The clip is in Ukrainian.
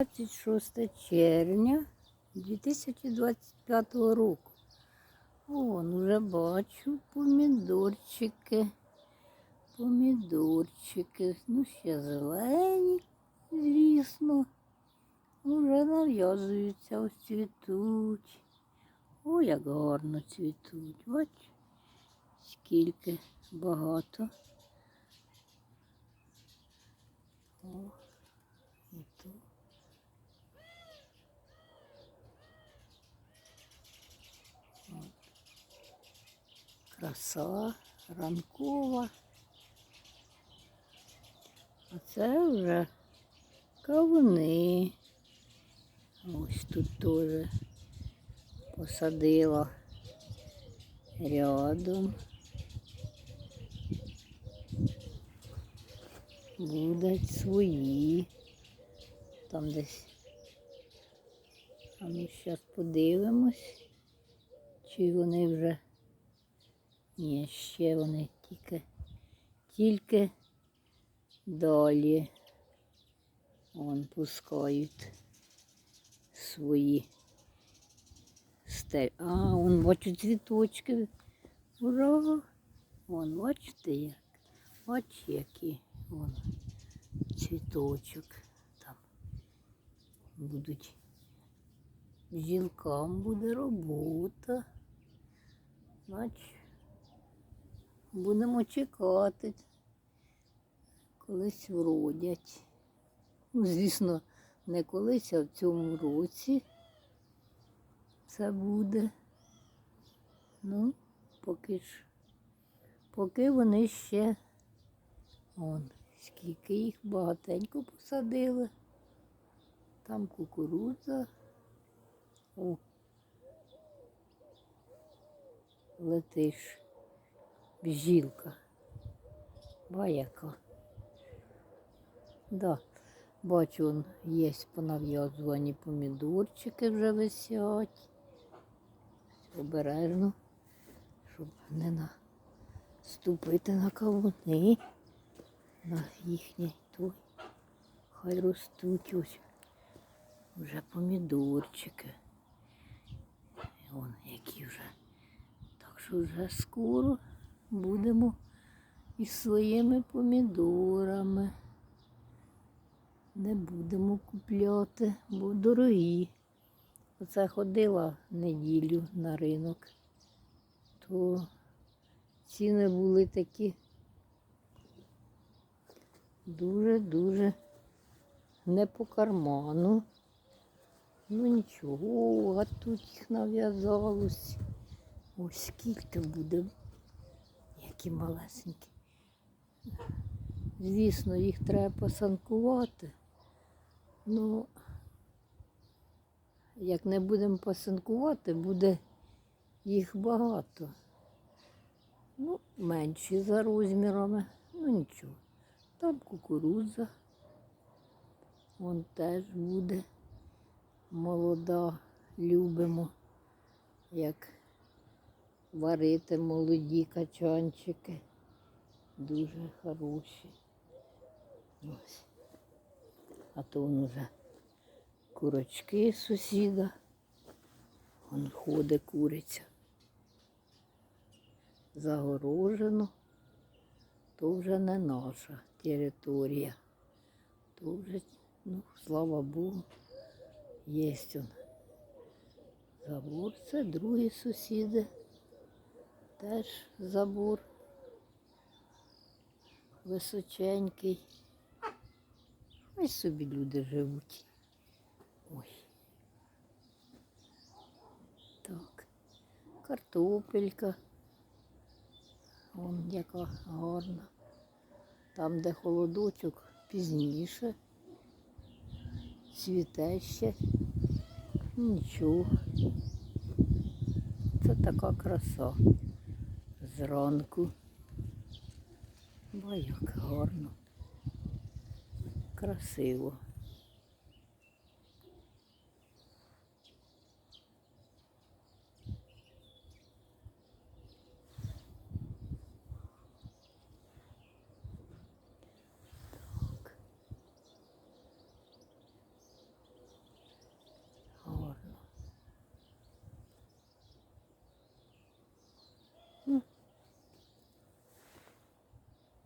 26 червня 2025 року. Вон уже бачу помідорчики. Помідорчики. Ну, ще зелені, звісно. Уже нав'язуються, ось цвітуть. Ой, як гарно цвітуть. Бач, скільки багато. О, і тут. Краса ранкова. А це вже кавуни. Ось тут теж посадила рядом. Будуть свої. Там десь. А ми зараз подивимось, чи вони вже ні, ще вони тільки, тільки далі вон пускають свої стель. А, вон бачу цвіточки. Ура! Вон, бачите як? Бач, які вон цвіточок там будуть. Жінкам буде робота. Бач. Будемо чекати. Колись вродять. Ну, звісно, не колись, а в цьому році це буде. Ну, поки ж, поки вони ще он, скільки їх багатенько посадили. Там кукурудза. О, летиш бжілка. Баяка. Да, бачу, он є понав'язувані помідорчики вже висять. Обережно, щоб не наступити на кавуни, на їхній той. Хай ростуть ось вже помідорчики. Вон які вже. Так що вже скоро будемо із своїми помідорами. Не будемо купляти, бо дорогі. Оце ходила неділю на ринок, то ціни були такі дуже-дуже не по карману. Ну нічого, а тут їх нав'язалось. Ось скільки буде які малесенькі. Звісно, їх треба посанкувати. Ну, як не будемо посанкувати, буде їх багато. Ну, менші за розмірами, ну нічого. Там кукурудза. Вон теж буде молода, любимо, як варити молоді качанчики. Дуже хороші. Ось. А то вон уже курочки сусіда. Вон ходить куриця. Загорожено. То вже не наша територія. То вже, ну, слава Богу, є он. Це другі сусіди. Теж забор височенький. Ось собі люди живуть. Ой. Так, картопелька. Вон яка гарна. Там, де холодочок, пізніше. Цвіте ще. Нічого. Це така краса зранку. Бо як гарно. Красиво.